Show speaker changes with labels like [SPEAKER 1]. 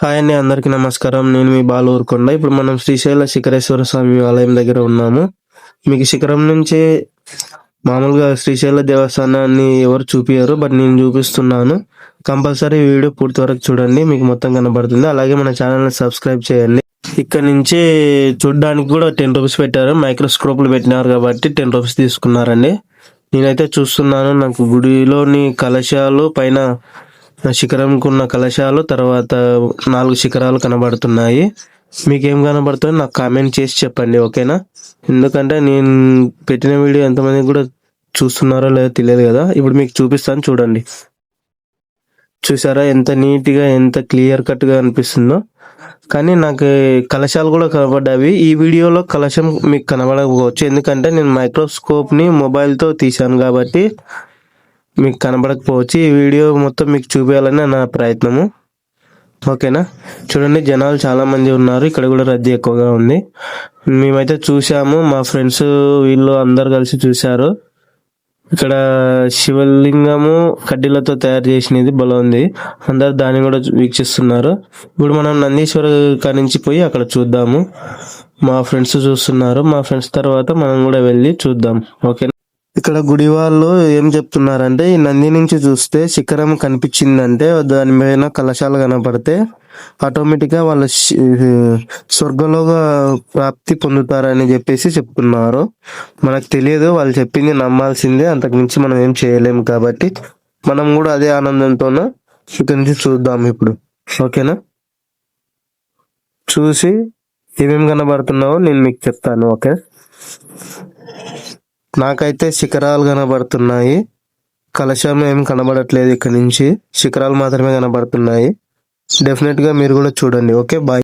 [SPEAKER 1] Hi అండి అందరికీ నమస్కారం. నేను మీ బాలు ఊరుకొండ ఇప్పుడు మనం శ్రీశైల శిఖరేశ్వర స్వామి ఆలయం దగ్గర ఉన్నాము. మీకు శిఖరం నుంచి మామూలుగా శ్రీశైల దేవస్థానాన్ని ఎవరు చూపించారు బట్ నేను చూపిస్తున్నాను. కంపల్సరీ వీడియో పూర్తి వరకు చూడండి మీకు మొత్తం కనబడుతుంది. అలాగే మన ఛానల్ని సబ్స్క్రైబ్ చేయండి. ఇక్కడ నుంచి చూడడానికి కూడా టెన్ రూపీస్ పెట్టారు. మైక్రోస్కోప్లు పెట్టినారు కాబట్టి టెన్ రూపీస్ తీసుకున్నారండి. నేనైతే చూస్తున్నాను నాకు గుడిలోని కలశాలు పైన శిఖరంకు ఉన్న కలశాలు తర్వాత నాలుగు శిఖరాలు కనబడుతున్నాయి. మీకేం కనబడుతుందో నాకు కామెంట్ చేసి చెప్పండి ఓకేనా? ఎందుకంటే నేను పెట్టిన వీడియో ఎంతమంది కూడా చూస్తున్నారో లేదో తెలియదు కదా. ఇప్పుడు మీకు చూపిస్తాను చూడండి. చూసారా? ఎంత నీట్గా ఎంత క్లియర్ కట్గా అనిపిస్తుందో. కానీ నాకు కలశాలు కూడా కనబడ్డాయి ఈ వీడియోలో కలశం మీకు కనబడకపోవచ్చు. ఎందుకంటే నేను మైక్రోస్కోప్ని మొబైల్తో తీశాను కాబట్టి మీకు కనబడకపోవచ్చు. ఈ వీడియో మొత్తం మీకు చూపించాలని నా ప్రయత్నము. ఓకేనా? చూడండి జనాలు చాలామంది ఉన్నారు. ఇక్కడ కూడా రద్దీ ఎక్కువగా ఉంది. మేమైతే చూసాము మా ఫ్రెండ్స్ వీళ్ళు అందరు కలిసి చూశారు. ఇక్కడ శివలింగము కడ్డీలతో తయారు చేసినది బలం ఉంది. అందరు దాన్ని కూడా వీక్షిస్తున్నారు. ఇప్పుడు మనం నందీశ్వర నుంచి పోయి అక్కడ చూద్దాము. మా ఫ్రెండ్స్ చూస్తున్నారు. మా ఫ్రెండ్స్ తర్వాత మనం కూడా వెళ్ళి చూద్దాం. ఓకే ఇక్కడ గుడి వాళ్ళు ఏం చెప్తున్నారంటే ఈ నంది నుంచి చూస్తే శిఖరం కనిపించిందంటే దాని మీద కలశాలు కనపడితే ఆటోమేటిక్గా వాళ్ళ స్వర్గలోగా స్వర్గలోక ప్రాప్తి పొందుతారని చెప్పేసి చెప్తున్నారు. మనకు తెలియదు వాళ్ళు చెప్పింది నమ్మాల్సిందే అంతకుమించి మనం ఏం చేయలేము కాబట్టి మనం కూడా అదే ఆనందంతోన ఇక్కడి నుంచి చూద్దాం ఇప్పుడు. ఓకేనా? చూసి ఏమేమి కనబడుతున్నావో నేను మీకు చెప్తాను ఓకే? నాకైతే శిఖరాలు కనబడుతున్నాయి. కలశం ఏం కనబడట్లేదు ఇక్కడ నుంచి. శిఖరాలు మాత్రమే కనబడుతున్నాయి. డెఫినెట్గా మీరు కూడా చూడండి. Okay bye